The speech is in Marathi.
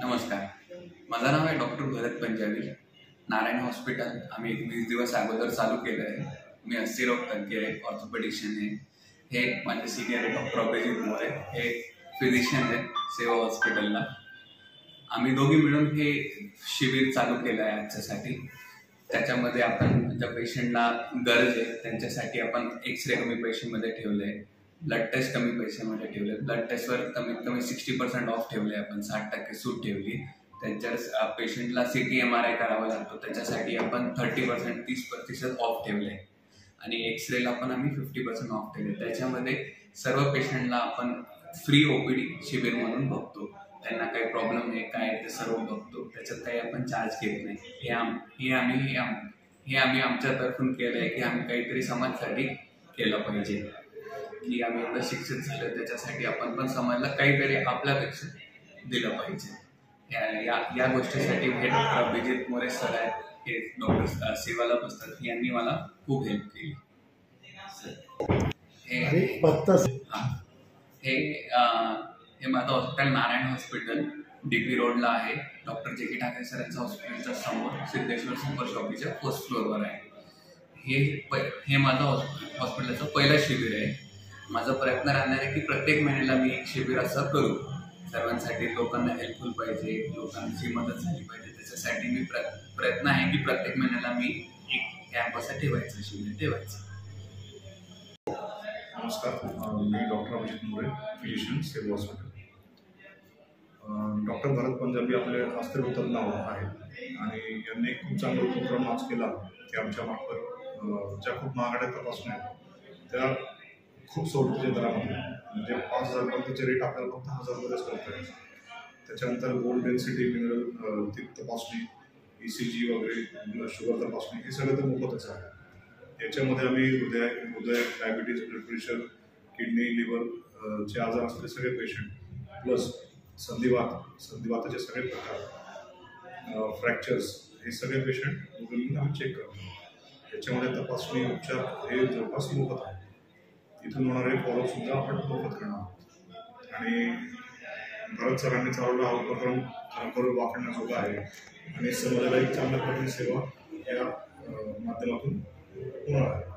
नमस्कार. माझं नाव आहे डॉक्टर भरत पंजाबी. नारायण हॉस्पिटल. आम्ही एक वीस दिवस अगोदर चालू केलं आहे मी अस्थिरोग तज्ञ आहे ऑर्थोपेडिशियन आहे. हे माझे सिनियर आहे डॉक्टर अभिजित मोरे. हे फिजिशियन आहेत सेवा हॉस्पिटलला. आम्ही दोघी मिळून हे शिबिर चालू केलं आहे आजच्यासाठी. त्याच्यामध्ये आपण ज्या पेशंटला गरज आहे त्यांच्यासाठी आपण एक्स रे कमी पैशामध्ये ठेवले ब्लड टेस्ट कमी पैशामध्ये ठेवले. ब्लड टेस्टवर कमीत कमी सिक्स्टी पर्सेंट ऑफ ठेवले आपण साठ टक्के सूट ठेवली. त्यांच्या पेशंटला C T M R I करावा लागतो. त्याच्यासाठी आपण थर्टी पर्सेंट तीस प्रतिशत ऑफ ठेवले. आणि एक्सरेला पण आम्ही फिफ्टी पर्सेंट ऑफ ठेवले. त्याच्यामध्ये सर्व पेशंटला आपण फ्री ओपीडी शिबिर म्हणून बघतो. त्यांना काही प्रॉब्लेम आहे काय ते सर्व बघतो. त्याच्यात काही आपण चार्ज घेत नाही. हे आम हे आम्ही हे आम हे आम्ही आमच्यातर्फून केलं आहे की आम्ही काहीतरी समाजासाठी केलं पाहिजे. की आम्ही एवढं शिक्षित झालो त्याच्यासाठी आपण पण समाजाला काहीतरी आपल्यापेक्षा दिलं पाहिजे. या या गोष्टीसाठी हे डॉक्टर अभिजित मोरे सर आहेत हे डॉक्टर सेवाला बसतात. यांनी मला खूप हेल्प केली. हे हा. माझं hospital Narayan hospital D P रोडला आहे. डॉक्टर जे के ठाकरे सर यांच्या हॉस्पिटलच्या समोर सिद्धेश्वर सुपर शॉपीच्या फर्स्ट फ्लोअरवर आहे. हे हे माझं हॉस्प हॉस्पिटलचं पहिलं शिबिर आहे. माझा प्रयत्न राहणार आहे की प्रत्येक महिन्याला मी एक शिबिर असं करू. सर्वांसाठी लोकांना हेल्पफुल पाहिजे लोकांची मदत झाली पाहिजे. त्याच्यासाठी मी प्र प्रयत्न आहे की प्रत्येक महिन्याला मी एक कॅम्प असं ठेवायचं शिबिर ठेवायचं. नमस्कार मी doctor Abhijit More physician Seva hospital doctor Bharat Punjabi आपले अस्थिरोत्तर नाव आहेत. आणि यांनी एक खूप चांगला उपक्रम आज केला की आमच्या मार्फत ज्या खूप महागड्या तपासण्या त्या खूप सवलतीच्या दरामध्ये म्हणजे पाच हजारपर्यंतचे रेट आपल्याला फक्त हजारमध्येच करता येईल त्याच्यानंतर गोल्ड डेन्सिटी मिनरल ती तपासणी ई सी जी वगैरे शुगर तपासणी हे सगळं तर मोफतच आहे. याच्यामध्ये आम्ही हृदय हृदय diabetes blood pressure kidney liver चे आजार असलेले सगळे पेशंट प्लस संधिवात संधिवाताचे सगळे प्रकार फ्रॅक्चर्स हे सगळे पेशंट गुगलून आम्ही चेक करतो त्याच्यामध्ये तपासणी उपचार हे जवळपास मोफत आहे. तिथून होणारे फॉलोअप सुद्धा आपण मोफत करणार आहोत. आणि भरत सरांनी चालवला हा उपक्रम खरोखर वापरण्याजोगा आहे. आणि समाजाला एक चांगल्या प्रकारे सेवा या माध्यमातून होणार आहे.